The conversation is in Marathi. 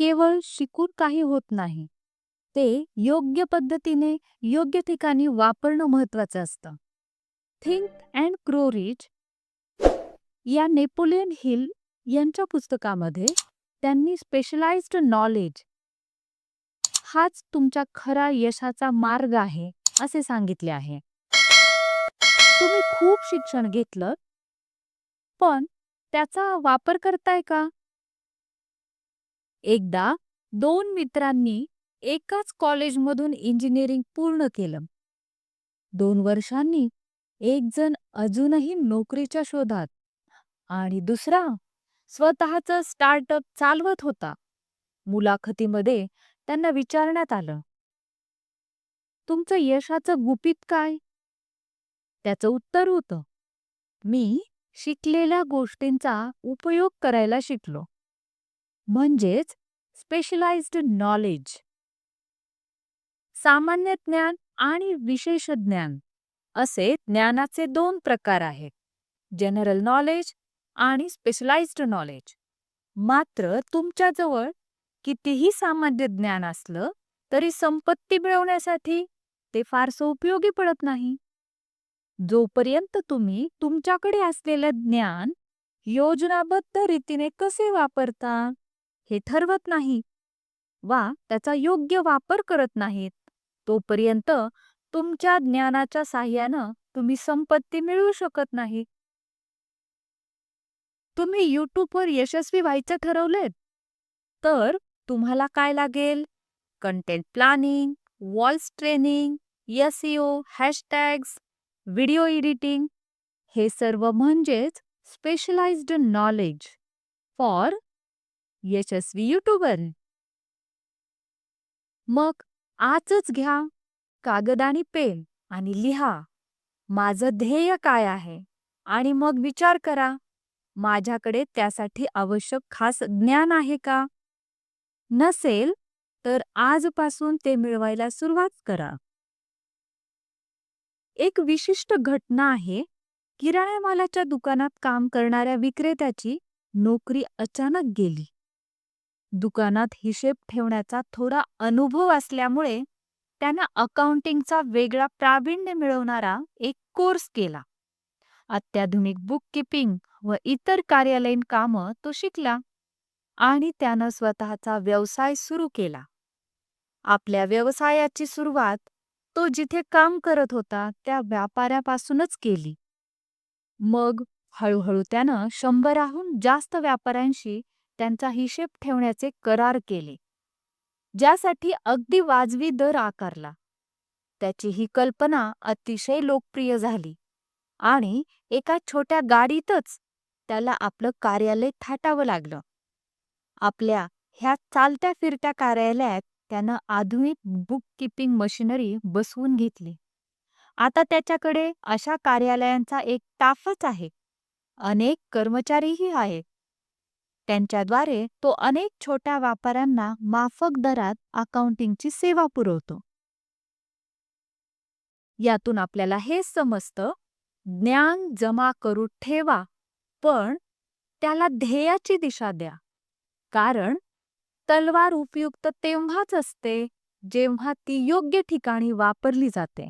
केवळ शिकून काही होत नाही. ते योग्य पद्धतीने योग्य ठिकाणी वापरणं महत्वाचं असतं. थिंक अँड ग्रो रिच या नेपोलियन हिल यांच्या पुस्तकामध्ये त्यांनी स्पेशलाइज्ड नॉलेज हाच तुमच्या खरा यशाचा मार्ग आहे असे सांगितले आहे. तुम्ही खूप शिक्षण घेतलं पण त्याचा वापर करताय का? एकदा दोन मित्रांनी एकाच कॉलेजमधून इंजिनिअरिंग पूर्ण केलं. दोन वर्षांनी एक जण अजूनही नोकरीच्या शोधात आणि दुसरा स्वतःचं स्टार्टअप चालवत होता. मुलाखतीमध्ये त्यांना विचारण्यात आलं तुमचं यशाचं गुपित काय? त्याचं उत्तर होतं मी शिकलेल्या गोष्टींचा उपयोग करायला शिकलो. म्हणजेच स्पेशलाइज्ड नॉलेज सामान्य ज्ञान आणि विशेष ज्ञान असे ज्ञानाचे दोन प्रकार आहेत. जनरल नॉलेज आणि स्पेशलाइज्ड नॉलेज मात्र तुमच्याजवळ कितीही सामान्य ज्ञान असलं तरी संपत्ती मिळवण्यासाठी ते फारसं उपयोगी पडत नाही. जोपर्यंत तुम्ही तुमच्याकडे असलेलं ज्ञान योजनाबद्ध रीतीने कसे वापरता? हे ठरवत नाही. वा त्याचा योग्य वापर करत नाहीत. तोपर्यंत तुमच्या ज्ञानाच्या साह्यानं तुम्ही संपत्ती मिळवू शकत नाही. तुम्ही यूट्यूबवर यशस्वी व्हायचं ठरवलेत तर तुम्हाला काय लागेल? Content planning voice training SEO hashtags video editing. हे सर्व म्हणजेच स्पेशलाइज्ड नॉलेज. फॉर यशस्वी युट्यूबर मग आजच घ्या. कागद आणि पेन आणि लिहा. माझं ध्येय काय आहे? आणि मग विचार करा. माझ्याकडे त्यासाठी आवश्यक खास ज्ञान आहे का? नसेल तर आजपासून ते मिळवायला सुरुवात करा. एक विशिष्ट घटना आहे. किराणा मालाच्या दुकानात काम करणाऱ्या विक्रेत्याची नोकरी अचानक गेली. दुकानात हिशेब ठेवण्याचा थोडा अनुभव असल्यामुळे त्यानं अकाउंटिंगचा वेगळा प्रावीण्य मिळवणारा एक कोर्स केला. अत्याधुनिक बुककीपिंग व इतर कार्यालयीन कामं तो शिकला आणि त्यानं स्वतःचा व्यवसाय सुरू केला. आपल्या व्यवसायाची सुरुवात तो जिथे काम करत होता त्या व्यापाऱ्यापासूनच केली. मग हळूहळू त्यानं शंभराहून जास्त व्यापाऱ्यांशी त्यांचा हिशेब ठेवण्याचे करार केले ज्यासाठी अगदी वाजवी दर आकारला. त्याची ही कल्पना अतिशय लोकप्रिय झाली आणि एका छोट्या गाडीतच त्याला आपलं कार्यालय थाटावं लागलं. आपल्या ह्या चालत्या फिरत्या कार्यालयात त्यानं आधुनिक बुक किपिंग मशिनरी बसवून घेतली. आता त्याच्याकडे अशा कार्यालयांचा एक ताफच आहे. अनेक कर्मचारीही आहेत. त्यांच्याद्वारे तो अनेक छोट्या व्यापाऱ्यांना माफक दरात अकाउंटिंगची सेवा पुरवतो. यातून आपल्याला हे समजतं ज्ञान जमा करू ठेवा पण त्याला ध्येयाची दिशा द्या. कारण तलवार उपयुक्त तेव्हाच असते जेव्हा ती योग्य ठिकाणी वापरली जाते.